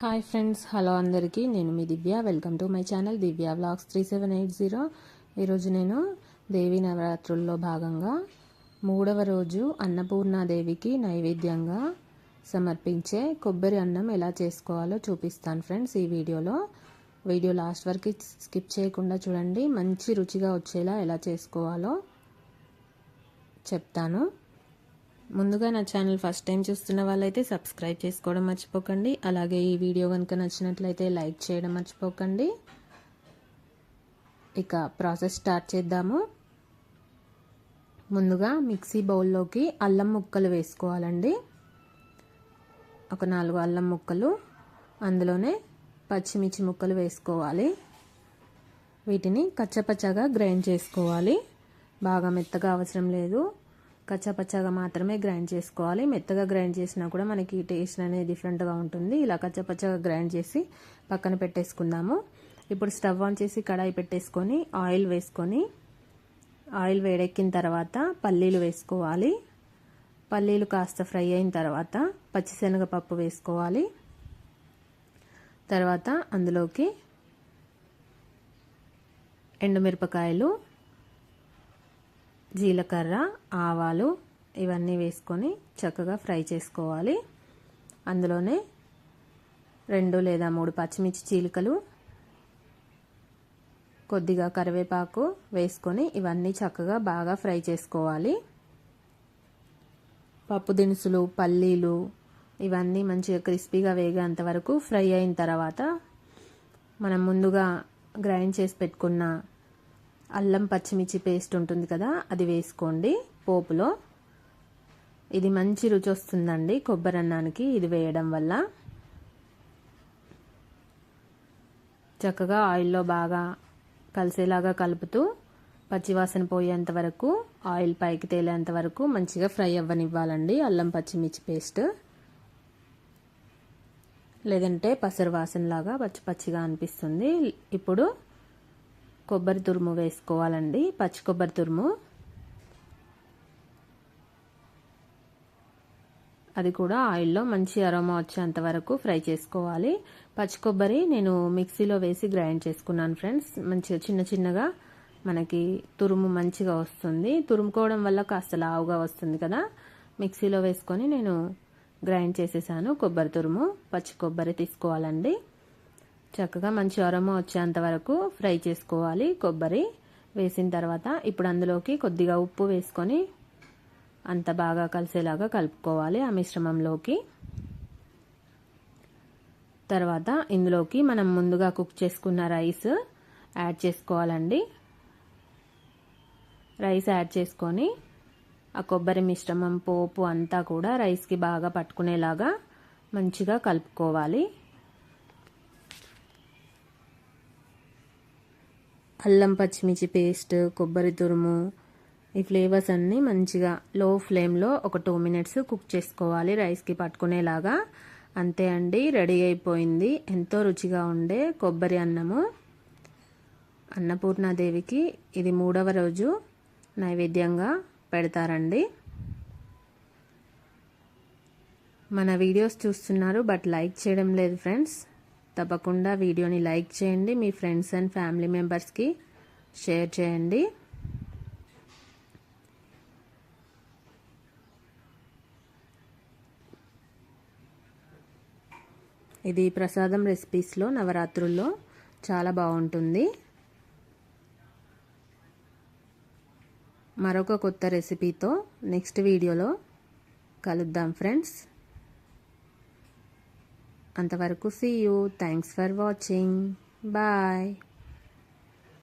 Hi friends hello అందరికీ. నేను మీ Divya. Welcome to my channel Divya vlogs three seven eight zero ఈరోజు నేను దేవి నవరాత్రుల్లో భాగంగా మూడవ రోజు అన్నపూర్ణాదేవికి నైవేద్యంగా సమర్పించే కొబ్బరి అన్నం ఎలా చేసుకోవాలో చూపిస్తాను ఫ్రెండ్స్ ఈ వీడియోలో. వీడియో లాస్ట్ వరకు స్కిప్ చేయకుండా చూడండి. మంచి రుచిగా వచ్చేలా ఎలా చేసుకోవాలో చెప్తాను. ముందుగా నా ఛానల్ ఫస్ట్ టైం చూస్తున్న వాళ్ళైతే సబ్స్క్రైబ్ చేసుకోవడం మర్చిపోకండి. అలాగే ఈ వీడియో కనుక నచ్చినట్లయితే లైక్ చేయడం మర్చిపోకండి. ఇక ప్రాసెస్ స్టార్ట్ చేద్దాము. ముందుగా మిక్సీ బౌల్లోకి అల్లం ముక్కలు వేసుకోవాలండి. ఒక నాలుగు అల్లం ముక్కలు అందులోనే పచ్చిమిర్చి ముక్కలు వేసుకోవాలి. వీటిని కచ్చపచ్చగా గ్రైండ్ చేసుకోవాలి. బాగా మెత్తగా అవసరం లేదు. కచ్చపచ్చగా మాత్రమే గ్రైండ్ చేసుకోవాలి. మెత్తగా గ్రైండ్ చేసినా కూడా మనకి టేస్ట్ అనేది డిఫరెంట్గా ఉంటుంది. ఇలా కచ్చపచ్చగా గ్రైండ్ చేసి పక్కన పెట్టేసుకుందాము. ఇప్పుడు స్టవ్ ఆన్ చేసి కడాయి పెట్టేసుకొని ఆయిల్ వేసుకొని ఆయిల్ వేడెక్కిన తర్వాత పల్లీలు వేసుకోవాలి. పల్లీలు కాస్త ఫ్రై అయిన తర్వాత పచ్చిశనగపప్పు వేసుకోవాలి. తర్వాత అందులోకి ఎండుమిరపకాయలు జీలకర్ర ఆవాలు ఇవన్నీ వేసుకొని చక్కగా ఫ్రై చేసుకోవాలి. అందులోనే రెండు లేదా మూడు పచ్చిమిర్చి చీలికలు కొద్దిగా కరివేపాకు వేసుకొని ఇవన్నీ చక్కగా బాగా ఫ్రై చేసుకోవాలి. పప్పు దినుసులు పల్లీలు ఇవన్నీ మంచిగా క్రిస్పీగా వేగేంత వరకు ఫ్రై అయిన తర్వాత మనం ముందుగా గ్రైండ్ చేసి పెట్టుకున్న అల్లం పచ్చిమిర్చి పేస్ట్ ఉంటుంది కదా అది వేసుకోండి పోపులో. ఇది మంచి రుచి వస్తుందండి కొబ్బరి అన్నానికి ఇది వేయడం వల్ల. చక్కగా ఆయిల్లో బాగా కలిసేలాగా కలుపుతూ పచ్చివాసన పోయేంత వరకు ఆయిల్ పైకి తేలేంత వరకు మంచిగా ఫ్రై అవ్వనివ్వాలండి అల్లం పచ్చిమిర్చి పేస్ట్. లేదంటే పసరు వాసనలాగా పచ్చి పచ్చిగా అనిపిస్తుంది. ఇప్పుడు కొబ్బరి తురుము వేసుకోవాలండి. పచ్చి కొబ్బరి తురుము. అది కూడా ఆయిల్లో మంచి అరోమా వచ్చేంత వరకు ఫ్రై చేసుకోవాలి. పచ్చి కొబ్బరి నేను మిక్సీలో వేసి గ్రైండ్ చేసుకున్నాను ఫ్రెండ్స్. మంచిగా చిన్న చిన్నగా మనకి తురుము మంచిగా వస్తుంది. తురుముకోవడం వల్ల కాస్త లావుగా వస్తుంది కదా. మిక్సీలో వేసుకొని నేను గ్రైండ్ చేసేసాను కొబ్బరి తురుము. పచ్చి కొబ్బరి తీసుకోవాలండి. చక్కగా మంచి అరమ వచ్చేంత వరకు ఫ్రై చేసుకోవాలి కొబ్బరి వేసిన తర్వాత ఇప్పుడు అందులోకి కొద్దిగా ఉప్పు వేసుకొని అంత బాగా కలిసేలాగా కలుపుకోవాలి ఆ మిశ్రమంలోకి. తర్వాత ఇందులోకి మనం ముందుగా కుక్ చేసుకున్న రైస్ యాడ్ చేసుకోవాలండి. రైస్ యాడ్ చేసుకొని ఆ కొబ్బరి మిశ్రమం పోపు అంతా కూడా రైస్కి బాగా పట్టుకునేలాగా మంచిగా కలుపుకోవాలి. అల్లం పచ్చిమిర్చి పేస్ట్ కొబ్బరి తురుము ఈ ఫ్లేవర్స్ అన్నీ మంచిగా లో ఫ్లేమ్లో ఒక టూ మినిట్స్ కుక్ చేసుకోవాలి రైస్కి పట్టుకునేలాగా. అంతే అండి రెడీ అయిపోయింది. ఎంతో రుచిగా ఉండే కొబ్బరి అన్నము. అన్నపూర్ణాదేవికి ఇది మూడవ రోజు నైవేద్యంగా పెడతారండి. మన వీడియోస్ చూస్తున్నారు బట్ లైక్ చేయడం లేదు ఫ్రెండ్స్ తప్పకుండా వీడియోని లైక్ చేయండి మీ ఫ్రెండ్స్ అండ్ ఫ్యామిలీ మెంబర్స్కి షేర్ చేయండి. ఇది ప్రసాదం రెసిపీస్లో నవరాత్రుల్లో చాలా బాగుంటుంది. మరొక కొత్త రెసిపీతో నెక్స్ట్ వీడియోలో కలుద్దాం ఫ్రెండ్స్. అంతవరకు see you thanks for watching bye